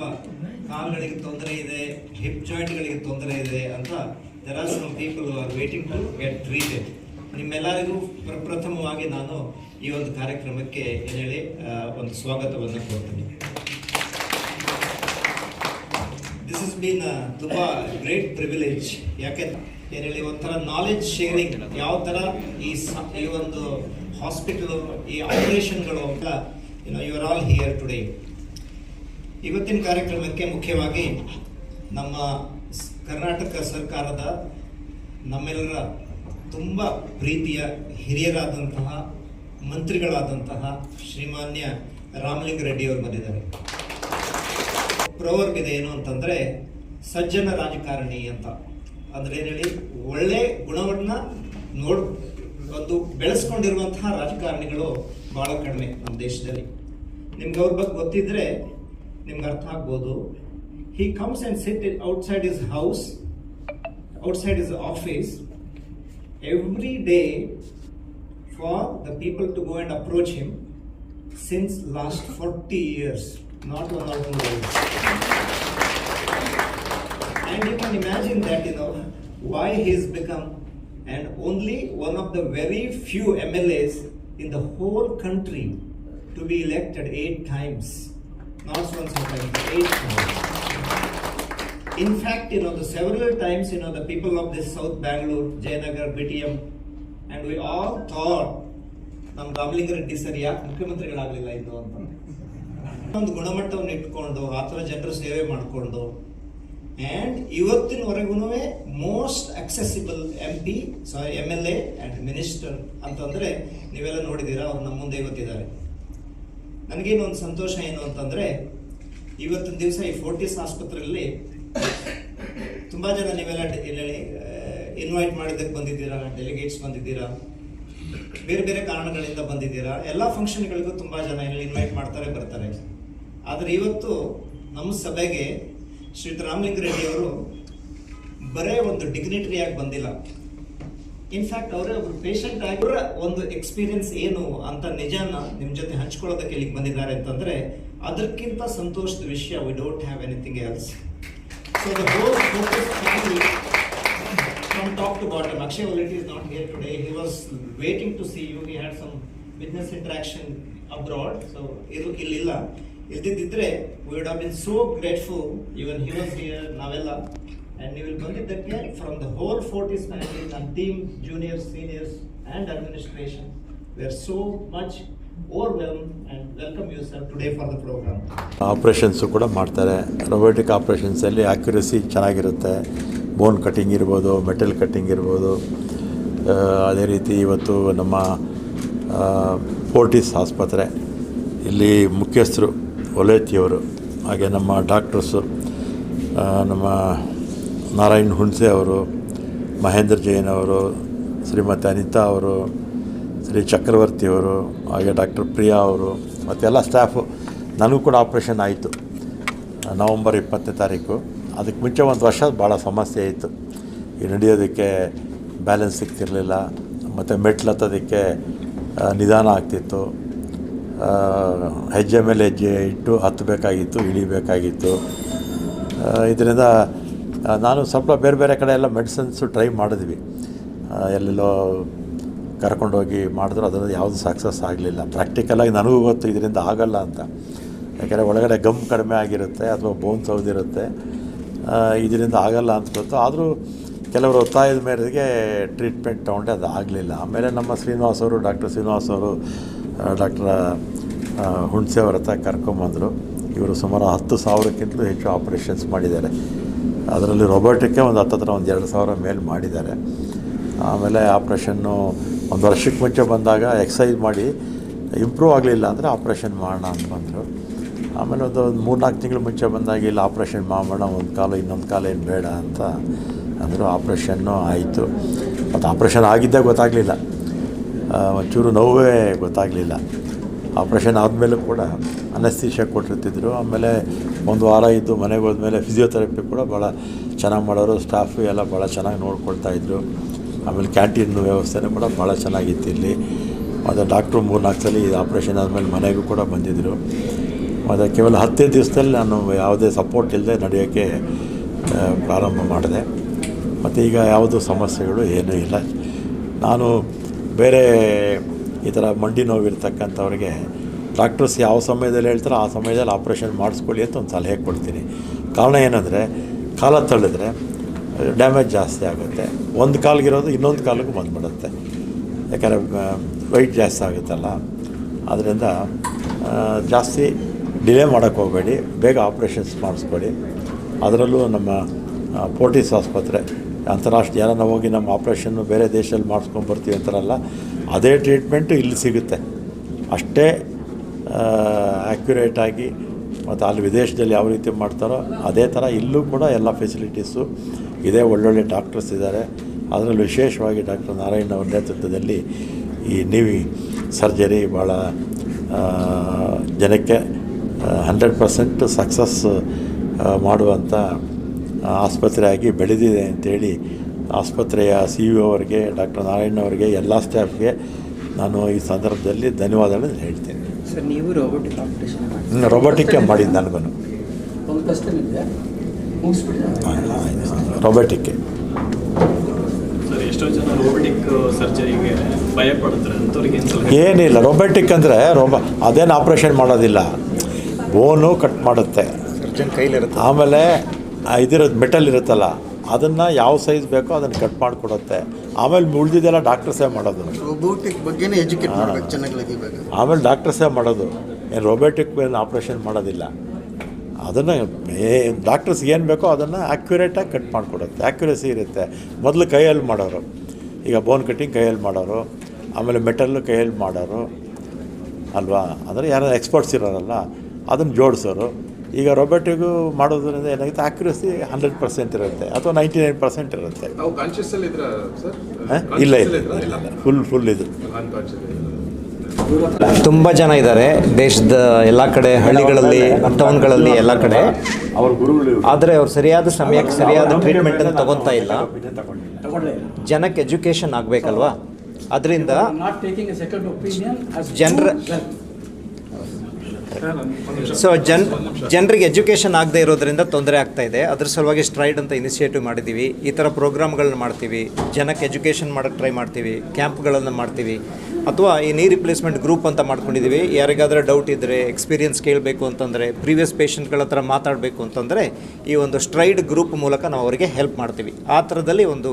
ಸ್ವಲ್ಪ ಕಾಲುಗಳಿಗೆ ತೊಂದರೆ ಇದೆ ಹಿಪ್ ಜಾಯಿಂಟ್ಗಳಿಗೆ ತೊಂದರೆ ಇದೆ ಅಂತ there are some people are waiting to get treated ನಿಮ್ಮೆಲ್ಲರಿಗೂ ಪ್ರಪ್ರಥಮವಾಗಿ ನಾನು ಈ ಒಂದು ಕಾರ್ಯಕ್ರಮಕ್ಕೆ ಏನು ಹೇಳಿ ಒಂದು ಸ್ವಾಗತವನ್ನು ಕೊಡ್ತೀನಿ. ದಿಸ್ ಇಸ್ ಬೀನ್ ತುಂಬಾ ಗ್ರೇಟ್ ಪ್ರಿವಿಲೇಜ್ ಯಾಕೆ ಏನು ಹೇಳಿ ಒಂಥರ ನಾಲೆಜ್ ಶೇರಿಂಗ್ ಯಾವ ಥರ ಈ ಈ ಒಂದು ಹಾಸ್ಪಿಟಲು ಈ ಆಪರೇಷನ್ಗಳು ಅಂತ you know you are all here today ಇವತ್ತಿನ ಕಾರ್ಯಕ್ರಮಕ್ಕೆ ಮುಖ್ಯವಾಗಿ ನಮ್ಮ ಕರ್ನಾಟಕ ಸರ್ಕಾರದ ನಮ್ಮೆಲ್ಲರ ತುಂಬ ಪ್ರೀತಿಯ ಹಿರಿಯರಾದಂತಹ ಮಂತ್ರಿಗಳಾದಂತಹ ಶ್ರೀಮಾನ್ಯ ರಾಮಲಿಂಗ ರೆಡ್ಡಿ ಅವರು ಬಂದಿದ್ದಾರೆ. ಪ್ರವರ್ಗ ಇದೆ ಏನು ಅಂತಂದ್ರೆ ಸಜ್ಜನ ರಾಜಕಾರಣಿ ಅಂತ. ಅಂದ್ರೆ ಏನು ಹೇಳಿ, ಒಳ್ಳೆ ಗುಣವನ್ನ ನೋಡ್ ಒಂದು ಬೆಳೆಸ್ಕೊಂಡಿರುವಂತಹ ರಾಜಕಾರಣಿಗಳು ಬಹಳ ಕಡಿಮೆ ನಮ್ಮ ದೇಶದಲ್ಲಿ. ನಿಮ್ಗೆ ಅವ್ರ ಬಗ್ಗೆ ಗೊತ್ತಿದ್ರೆ ನಿಮ್ಗೆ ಅರ್ಥ ಆಗ್ಬೋದು he comes and sit outside his house outside his office every day for the people to go and approach him since last 40 years, not one or two years. And you can imagine that, you know, why he's become and only one of the very few MLAs in the whole country to be elected eight times. Not once or twice, eight times. In fact, you know, the several times, you know, the people of this South Bangalore, Jayanagar, BTM, and we all thought ನಮ್ಮ Ramalinga Reddy sir ಯಾಕೆ ಮುಖ್ಯಮಂತ್ರಿಗಳಾಗಲಿಲ್ಲ ಇದು ಅಂತ ಒಂದು ಗುಣಮಟ್ಟವನ್ನು ಇಟ್ಕೊಂಡು ಆ ಥರ ಜನರು ಸೇವೆ ಮಾಡಿಕೊಂಡು ಆ್ಯಂಡ್ ಇವತ್ತಿನವರೆಗೂ most accessible M P sorry M L A and minister ಅಂತಂದರೆ ನೀವೆಲ್ಲ ನೋಡಿದ್ದೀರಾ ಅವ್ರು ನಮ್ಮ ಮುಂದೆ ಇವತ್ತಿದ್ದಾರೆ ನನಗೇನು ಒಂದು ಸಂತೋಷ ಏನು ಅಂತಂದರೆ, ಇವತ್ತಿನ ದಿವಸ ಈ ಫೋರ್ಟಿಸ್ ಆಸ್ಪತ್ರೆಯಲ್ಲಿ ತುಂಬ ಜನ ನೀವೆಲ್ಲ ಇನ್ವೈಟ್ ಮಾಡಿದ್ದಕ್ಕೆ ಬಂದಿದ್ದೀರಾ ಡೆಲಿಗೇಟ್ಸ್ ಬಂದಿದ್ದೀರಾ, ಬೇರೆ ಬೇರೆ ಕಾರಣಗಳಿಂದ ಬಂದಿದ್ದೀರಾ, ಎಲ್ಲ ಫಂಕ್ಷನ್ಗಳಿಗೂ ತುಂಬ ಜನ ಇಲ್ಲಿ ಇನ್ವೈಟ್ ಮಾಡ್ತಾರೆ, ಬರ್ತಾರೆ. ಆದರೆ ಇವತ್ತು ನಮ್ಮ ಸಭೆಗೆ ಶ್ರೀ ರಾಮಲಿಂಗ ರೆಡ್ಡಿ ಅವರು ಬರೇ ಒಂದು ಡಿಗ್ನಿಟರಿ ಆಗಿ ಬಂದಿಲ್ಲ. ಇನ್ಫ್ಯಾಕ್ಟ್ ಅವರೇ ಒಬ್ರು ಪೇಷಂಟ್ ಆಗಿ ಅವರ ಒಂದು ಎಕ್ಸ್ಪೀರಿಯನ್ಸ್ ಏನು ಅಂತ ನಿಜಾನ ನಿಮ್ಮ ಜೊತೆ ಹಂಚ್ಕೊಳ್ಳೋದಕ್ಕೆ ಇಲ್ಲಿಗೆ ಬಂದಿದ್ದಾರೆ ಅಂತಂದ್ರೆ ಅದಕ್ಕಿಂತ ಸಂತೋಷದ ವಿಷಯ we don't have anything else so from top to bottom. Akshay Voliti is not here today. He was waiting to see you. He had some business interaction abroad. So, ಇದು ಇಲ್ಲಿಲ್ಲ ಇಲ್ದಿದ್ದರೆ we would have been so grateful even he was here ನಾವೆಲ್ಲ and ನೀವು ಇಲ್ಲಿ ಬಂದಿದ್ದಕ್ಕೆ from the whole Fortis family ನನ್ನ team juniors seniors and administration we are so much operations ಕೂಡ ಮಾಡ್ತಾರೆ. Robotic ಆಪ್ರೇಷನ್ಸಲ್ಲಿ ಆ್ಯಕ್ಯುರಸಿ ಚೆನ್ನಾಗಿರುತ್ತೆ. ಬೋನ್ ಕಟ್ಟಿಂಗ್ ಇರ್ಬೋದು ಮೆಟಲ್ ಕಟ್ಟಿಂಗ್ ಇರ್ಬೋದು. ಅದೇ ರೀತಿ ಇವತ್ತು ನಮ್ಮ ಫೋರ್ಟಿಸ್ ಆಸ್ಪತ್ರೆ, ಇಲ್ಲಿ ಮುಖ್ಯಸ್ಥರು, ಒಲೇತಿಯವರು, ಹಾಗೆ ನಮ್ಮ ಡಾಕ್ಟರ್ಸು ನಮ್ಮ ನಾರಾಯಣ್ ಹುಣ್ಸೆ ಅವರು, ಮಹೇಂದ್ರ ಜೈನ್ ಅವರು, ಶ್ರೀಮತಿ ಅನಿತಾ ಅವರು, ಶ್ರೀ ಚಕ್ರವರ್ತಿ ಅವರು, ಹಾಗೆ ಡಾಕ್ಟರ್ ಪ್ರಿಯಾ ಅವರು ಮತ್ತೆಲ್ಲ ಸ್ಟಾಫು ನನಗೂ ಕೂಡ ಆಪ್ರೇಷನ್ ಆಯಿತು. ನವಂಬರ್ ಇಪ್ಪತ್ತನೇ ತಾರೀಕು. ಅದಕ್ಕೆ ಮುಂಚೆ ಒಂದು ವರ್ಷ ಭಾಳ ಸಮಸ್ಯೆ ಇತ್ತು. ಈ ನಡೆಯೋದಕ್ಕೆ ಬ್ಯಾಲೆನ್ಸ್ ಸಿಗ್ತಿರಲಿಲ್ಲ. ಮತ್ತು ಮೆಟ್ಲು ಹತ್ತೋದಕ್ಕೆ ನಿಧಾನ ಆಗ್ತಿತ್ತು. ಹೆಜ್ಜೆ ಮೇಲೆ ಹೆಜ್ಜೆ ಇಟ್ಟು ಹತ್ತಬೇಕಾಗಿತ್ತು ಇಳಿಬೇಕಾಗಿತ್ತು. ಇದರಿಂದ ನಾನು ಸ್ವಲ್ಪ ಬೇರೆ ಬೇರೆ ಕಡೆ ಎಲ್ಲ ಮೆಡಿಸಿನ್ಸು ಟ್ರೈ ಮಾಡಿದ್ವಿ. ಎಲ್ಲೆಲ್ಲೋ ಕರ್ಕೊಂಡೋಗಿ ಮಾಡಿದ್ರು ಅದರಲ್ಲಿ ಯಾವುದು ಸಕ್ಸಸ್ ಆಗಲಿಲ್ಲ. ಪ್ರಾಕ್ಟಿಕಲಾಗಿ ನನಗೂ ಗೊತ್ತು ಇದರಿಂದ ಆಗಲ್ಲ ಅಂತ. ಯಾಕೆಂದರೆ ಒಳಗಡೆ ಗಮ್ ಕಡಿಮೆ ಆಗಿರುತ್ತೆ ಅಥವಾ ಬೋನ್ ಸೌದಿರುತ್ತೆ ಆ, ಇದರಿಂದ ಆಗಲ್ಲ ಅಂತ ಗೊತ್ತು. ಆದರೂ ಕೆಲವರು ಒತ್ತಾಯದ ಮೇರೆಗೆ ಟ್ರೀಟ್ಮೆಂಟ್ ತೊಗೊಂಡೆ ಅದು ಆಗಲಿಲ್ಲ. ಆಮೇಲೆ ನಮ್ಮ ಶ್ರೀನಿವಾಸ್ ಅವರು ಡಾಕ್ಟರ್ ಶ್ರೀನಿವಾಸ್ ಅವರು ಡಾಕ್ಟರ್ ಹುಣ್ಸೆ ಅವರ ಹತ್ರ ಕರ್ಕೊಂಬಂದರು. ಇವರು ಸುಮಾರು ಹತ್ತು ಸಾವಿರಕ್ಕಿಂತಲೂ ಹೆಚ್ಚು ಆಪ್ರೇಷನ್ಸ್ ಮಾಡಿದ್ದಾರೆ. ಅದರಲ್ಲಿ ರೊಬೋಟಿಕ್ಕೆ ಒಂದು ಹತ್ತತ್ರ ಒಂದು ಎರಡು ಸಾವಿರ ಮೇಲೆ ಮಾಡಿದ್ದಾರೆ. ಆಮೇಲೆ ಆಪ್ರೇಷನ್ನು ಒಂದು ವರ್ಷಕ್ಕೆ ಮುಂಚೆ ಬಂದಾಗ ಎಕ್ಸಸೈಸ್ ಮಾಡಿ ಇಂಪ್ರೂವ್ ಆಗಲಿಲ್ಲ ಅಂದರೆ ಆಪ್ರೇಷನ್ ಮಾಡೋಣ ಅಂತ ಬಂದರು. ಆಮೇಲೆ ಒಂದು ಒಂದು ಮೂರು ನಾಲ್ಕು ತಿಂಗಳು ಮುಂಚೆ ಬಂದಾಗ ಇಲ್ಲಿ, ಆಪ್ರೇಷನ್ ಮಾಡೋಣ, ಒಂದು ಕಾಲು, ಇನ್ನೊಂದು ಕಾಲು ಏನು ಬೇಡ ಅಂತ ಅಂದರು ಆಪ್ರೇಷನ್ನು ಆಯಿತು. ಮತ್ತು ಆಪ್ರೇಷನ್ ಆಗಿದ್ದೇ ಗೊತ್ತಾಗಲಿಲ್ಲ. ಒಂಚೂರು ನೋವೇ ಗೊತ್ತಾಗಲಿಲ್ಲ. ಆಪ್ರೇಷನ್ ಆದಮೇಲೂ ಕೂಡ ಅನಸ್ತೀಶ ಕೊಟ್ಟಿರ್ತಿದ್ರು. ಆಮೇಲೆ ಒಂದು ವಾರ ಇದ್ದು ಮನೆಗೆ ಹೋದ್ಮೇಲೆ ಫಿಸಿಯೋಥೆರಪಿ ಕೂಡ ಭಾಳ ಚೆನ್ನಾಗಿ ಮಾಡೋರು ಸ್ಟಾಫು ಎಲ್ಲ ಭಾಳ ಚೆನ್ನಾಗಿ ನೋಡ್ಕೊಳ್ತಾಯಿದ್ರು ಆಮೇಲೆ ಕ್ಯಾಂಟೀನ್ ವ್ಯವಸ್ಥೆನೂ ಕೂಡ ಭಾಳ ಚೆನ್ನಾಗಿತ್ತು ಇಲ್ಲಿ. ಮತ್ತು ಡಾಕ್ಟ್ರು ಮೂರು ನಾಲ್ಕು ಸಲ ಆಪ್ರೇಷನ್ ಆದಮೇಲೆ ಮನೆಗೂ ಕೂಡ ಬಂದಿದ್ದರು ಮತ್ತು ಕೇವಲ ಹತ್ತೇ ದಿವಸದಲ್ಲಿ ನಾನು ಯಾವುದೇ ಸಪೋರ್ಟ್ ಇಲ್ಲದೆ ನಡೆಯೋಕ್ಕೆ ಪ್ರಾರಂಭ ಮಾಡಿದೆ. ಮತ್ತು ಈಗ ಯಾವುದು ಸಮಸ್ಯೆಗಳು ಏನೂ ಇಲ್ಲ. ನಾನು ಬೇರೆ ಈ ಥರ ಮಂಡಿ ನೋವು ಇರ್ತಕ್ಕಂಥವ್ರಿಗೆ ಡಾಕ್ಟರ್ಸ್ ಯಾವ ಸಮಯದಲ್ಲಿ ಹೇಳ್ತಾರೋ ಆ ಸಮಯದಲ್ಲಿ ಆಪ್ರೇಷನ್ ಮಾಡಿಸ್ಕೊಳ್ಳಿ ಅಂತ ಒಂದು ಸಲಹೆ ಕೊಡ್ತೀನಿ. ಕಾರಣ ಏನಂದರೆ, ಕಾಲ ತಳ್ಳಿದ್ರೆ ಡ್ಯಾಮೇಜ್ ಜಾಸ್ತಿ ಆಗುತ್ತೆ. ಒಂದು ಕಾಲಿಗಿರೋದು ಇನ್ನೊಂದು ಕಾಲಿಗೂ ಬಂದುಬಿಡುತ್ತೆ. ಯಾಕಂದರೆ ವೆಯ್ಟ್ ಜಾಸ್ತಿ ಆಗುತ್ತಲ್ಲ. ಆದ್ದರಿಂದ ಜಾಸ್ತಿ ಡಿಲೇ ಮಾಡೋಕ್ಕೆ ಹೋಗಬೇಡಿ. ಬೇಗ ಆಪ್ರೇಷನ್ಸ್ ಮಾಡಿಸ್ಕೊಳ್ಳಿ. ಅದರಲ್ಲೂ ನಮ್ಮ ಪೋರ್ಟಿಸ್ ಆಸ್ಪತ್ರೆ, ಅಂತಾರಾಷ್ಟ್ರೀಯ, ಯಾರನ್ನ ಹೋಗಿ ನಮ್ಮ ಆಪ್ರೇಷನ್ನು ಬೇರೆ ದೇಶದಲ್ಲಿ ಮಾಡಿಸ್ಕೊಂಡು ಬರ್ತೀವಿ ಅಂತಾರಲ್ಲ, ಅದೇ ಟ್ರೀಟ್ಮೆಂಟು ಇಲ್ಲಿ ಸಿಗುತ್ತೆ. ಅಷ್ಟೇ ಆ್ಯಕ್ಯುರೇಟಾಗಿ ಮತ್ತು ಅಲ್ಲಿ ವಿದೇಶದಲ್ಲಿ ಯಾವ ರೀತಿ ಮಾಡ್ತಾರೋ ಅದೇ ಥರ ಇಲ್ಲೂ ಕೂಡ ಎಲ್ಲ ಫೆಸಿಲಿಟೀಸು ಇದೇ. ಒಳ್ಳೊಳ್ಳೆ ಡಾಕ್ಟರ್ಸ್ ಇದ್ದಾರೆ. ಅದರಲ್ಲೂ ವಿಶೇಷವಾಗಿ ಡಾಕ್ಟರ್ ನಾರಾಯಣ್ ಅವ್ರ ನೇತೃತ್ವದಲ್ಲಿ ಈ ನೀವಿ ಸರ್ಜರಿ ಭಾಳ ಜನಕ್ಕೆ ಹಂಡ್ರೆಡ್ ಪರ್ಸೆಂಟ್ ಸಕ್ಸಸ್ ಮಾಡುವಂಥ ಆಸ್ಪತ್ರೆಯಾಗಿ ಬೆಳೆದಿದೆ ಅಂತೇಳಿ ಆಸ್ಪತ್ರೆಯ ಸಿ ಇ ಅವರಿಗೆ ಡಾಕ್ಟರ್ ನಾರಾಯಣ್ ಅವರಿಗೆ, ಎಲ್ಲ ಸ್ಟಾಫ್ಗೆ ನಾನು ಈ ಸಂದರ್ಭದಲ್ಲಿ ಧನ್ಯವಾದಗಳನ್ನು ಹೇಳ್ತೀನಿ. ಸರ್ ನೀವು ರೋಬೋಟಿಕ್ ಆಪರೇಷನ್ ಮಾಡಿ ರೊಬೋಟಿಕ್ಕೆ ಮಾಡಿದ್ದು ನನಗೂ ಒಂದು ಕಸ್ಟಮ್ ಇದೆ. ರೊಬೋಟಿಕ್ಕೆ ರೋಬೋಟಿಕ್ ಏನಿಲ್ಲ ರೊಬೋಟಿಕ್ ಅಂದರೆ ರೋಬ ಅದೇನು ಆಪ್ರೇಷನ್ ಮಾಡೋದಿಲ್ಲ. ಬೋನು ಕಟ್ ಮಾಡುತ್ತೆ. ಆಮೇಲೆ ಇದಿರೋದು ಮೆಟಲ್ ಇರುತ್ತಲ್ಲ. ಅದನ್ನು ಯಾವ ಸೈಜ್ ಬೇಕೋ ಅದನ್ನು ಕಟ್ ಮಾಡಿಕೊಡುತ್ತೆ. ಆಮೇಲೆ ಉಳಿದಿದ್ದೆಲ್ಲ ಡಾಕ್ಟರ್ಸೇ ಮಾಡೋದು. ರೋಬೋಟಿಕ್ ಬಗ್ಗೆನೇ ಎಜುಕೇಟ್ ಮಾಡಬೇಕು ಚೆನ್ನಾಗಿ ಆಮೇಲೆ ಡಾಕ್ಟರ್ಸೇ ಮಾಡೋದು. ಏನು ರೋಬೋಟಿಕ್ ಮೇಲೆ ಆಪ್ರೇಷನ್ ಮಾಡೋದಿಲ್ಲ. ಅದನ್ನು ಏ ಡಾಕ್ಟರ್ಸ್ಗೆ ಏನು ಬೇಕೋ ಅದನ್ನು ಆ್ಯಕ್ಯುರೇಟಾಗಿ ಕಟ್ ಮಾಡಿಕೊಡುತ್ತೆ. ಆ್ಯಕ್ಯುರೇಸಿ ಇರುತ್ತೆ. ಮೊದಲು ಕೈಯಲ್ಲಿ ಮಾಡೋರು. ಈಗ ಬೋನ್ ಕಟ್ಟಿಂಗ್ ಕೈಯಲ್ಲಿ ಮಾಡೋರು. ಆಮೇಲೆ ಮೆಟಲ್ಲು ಕೈಯಲ್ಲಿ ಮಾಡೋರು. ಅಲ್ವಾ? ಅಂದರೆ ಯಾರು ಎಕ್ಸ್ಪರ್ಟ್ಸ್ ಇರೋರಲ್ಲ ಅದನ್ನು ಜೋಡಿಸೋರು. ಈಗ ರೊಬೋಟಿಗೂ ಮಾಡೋದ್ರಿಂದ ಏನಾಗುತ್ತೆ? ಆಕ್ಯುರಸಿ ಹಂಡ್ರೆಡ್ ಪರ್ಸೆಂಟ್ ಇರುತ್ತೆ ಅಥವಾ ನೈಂಟಿ ನೈನ್ ಪರ್ಸೆಂಟ್ ಇರುತ್ತೆ. ಇಲ್ಲ ಇಲ್ಲ ಇಲ್ಲ. ಫುಲ್ ಫುಲ್ ಇದು. ತುಂಬ ಜನ ಇದ್ದಾರೆ. ದೇಶದ ಎಲ್ಲ ಕಡೆ ಹಳ್ಳಿಗಳಲ್ಲಿ ಟೌನ್ಗಳಲ್ಲಿ ಎಲ್ಲ ಕಡೆ. ಅವ್ರ ಗುರುಗಳು ಆದರೆ ಅವ್ರು ಸರಿಯಾದ ಸಮಯಕ್ಕೆ ಸರಿಯಾದ ಟ್ರೀಟ್ಮೆಂಟನ್ನು ತಗೊತಾ ಇಲ್ಲ. ಜನಕ್ಕೆ ಎಜುಕೇಷನ್ ಆಗಬೇಕಲ್ವಾ? ಅದರಿಂದ not taking a second opinion ಜನರ ಸೊ ಜನ್ ಜನರಿಗೆ ಎಜುಕೇಷನ್ ಆಗದೆ ಇರೋದ್ರಿಂದ ತೊಂದರೆ ಆಗ್ತಾ ಇದೆ. ಅದ್ರ ಸಲುವಾಗಿ ಸ್ಟ್ರೈಡ್ ಅಂತ ಇನಿಷಿಯೇಟಿವ್ ಮಾಡಿದ್ದೀವಿ. ಈ ಥರ ಪ್ರೋಗ್ರಾಮ್ಗಳನ್ನ ಮಾಡ್ತೀವಿ. ಜನಕ್ಕೆ ಎಜುಕೇಷನ್ ಮಾಡೋಕ್ಕೆ ಟ್ರೈ ಮಾಡ್ತೀವಿ. ಕ್ಯಾಂಪ್ಗಳನ್ನು ಮಾಡ್ತೀವಿ. ಅಥವಾ ಈ ನೀ ರಿಪ್ಲೇಸ್ಮೆಂಟ್ ಗ್ರೂಪ್ ಅಂತ ಮಾಡ್ಕೊಂಡಿದ್ದೀವಿ. ಯಾರಿಗಾದರೂ ಡೌಟ್ ಇದ್ದರೆ ಎಕ್ಸ್ಪೀರಿಯನ್ಸ್ ಕೇಳಬೇಕು ಅಂತಂದರೆ ಪ್ರೀವಿಯಸ್ ಪೇಷಂಟ್ಗಳ ಹತ್ರ ಮಾತಾಡಬೇಕು ಅಂತಂದರೆ, ಈ ಒಂದು ಸ್ಟ್ರೈಡ್ ಗ್ರೂಪ್ ಮೂಲಕ ನಾವು ಅವರಿಗೆ ಹೆಲ್ಪ್ ಮಾಡ್ತೀವಿ. ಆ ಥರದಲ್ಲಿ ಒಂದು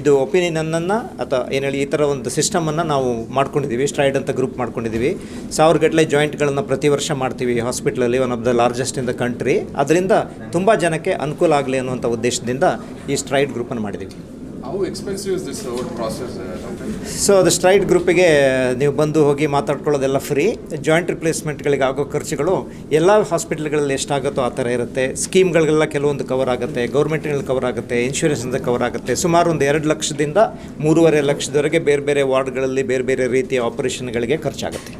ಇದು ಒಪಿನಿಯನನ್ನು ಅಥವಾ ಏನು ಹೇಳಿ, ಈ ಥರ ಒಂದು ಸಿಸ್ಟಮನ್ನು ನಾವು ಮಾಡ್ಕೊಂಡಿದ್ದೀವಿ. ಸ್ಟ್ರೈಡ್ ಅಂತ ಗ್ರೂಪ್ ಮಾಡ್ಕೊಂಡಿದ್ದೀವಿ. ಸಾವಿರ ಗಟ್ಟಲೆ ಜಾಯಿಂಟ್ಗಳನ್ನು ಪ್ರತಿ ವರ್ಷ ಮಾಡ್ತೀವಿ ಹಾಸ್ಪಿಟ್ಲಲ್ಲಿ one of the largest in the country ಅದರಿಂದ ತುಂಬ ಜನಕ್ಕೆ ಅನುಕೂಲ ಆಗಲಿ ಅನ್ನುವಂಥ ಉದ್ದೇಶದಿಂದ ಈ ಸ್ಟ್ರೈಡ್ ಗ್ರೂಪನ್ನು ಮಾಡಿದ್ದೀವಿ ಸೊ ಅದು ಸ್ಟ್ರೈಟ್ ಗ್ರೂಪಿಗೆ ನೀವು ಬಂದು ಹೋಗಿ ಮಾತಾಡ್ಕೊಳ್ಳೋದೆಲ್ಲ ಫ್ರೀ ಜಾಯಿಂಟ್ ರಿಪ್ಲೇಸ್ಮೆಂಟ್ಗಳಿಗೆ ಆಗೋ ಖರ್ಚುಗಳು ಎಲ್ಲ ಹಾಸ್ಪಿಟ್ಲ್ಗಳಲ್ಲಿ ಎಷ್ಟಾಗುತ್ತೋ ಆ ಥರ ಇರುತ್ತೆ. ಸ್ಕೀಮ್ಗಳಿಗೆಲ್ಲ ಕೆಲವೊಂದು ಕವರ್ ಆಗುತ್ತೆ ಗೌರ್ಮೆಂಟ್ಗಳಲ್ಲಿ ಕವರ್ ಆಗುತ್ತೆ ಇನ್ಶೂರೆನ್ಸಿಂದ ಕವರ್ ಆಗುತ್ತೆ. ಸುಮಾರು ಒಂದು ಎರಡು ಲಕ್ಷದಿಂದ ಮೂರುವರೆ ಲಕ್ಷದವರೆಗೆ ಬೇರೆ ಬೇರೆ ವಾರ್ಡ್ಗಳಲ್ಲಿ ಬೇರೆ ಬೇರೆ ರೀತಿಯ ಆಪರೇಷನ್ಗಳಿಗೆ ಖರ್ಚಾಗುತ್ತೆ.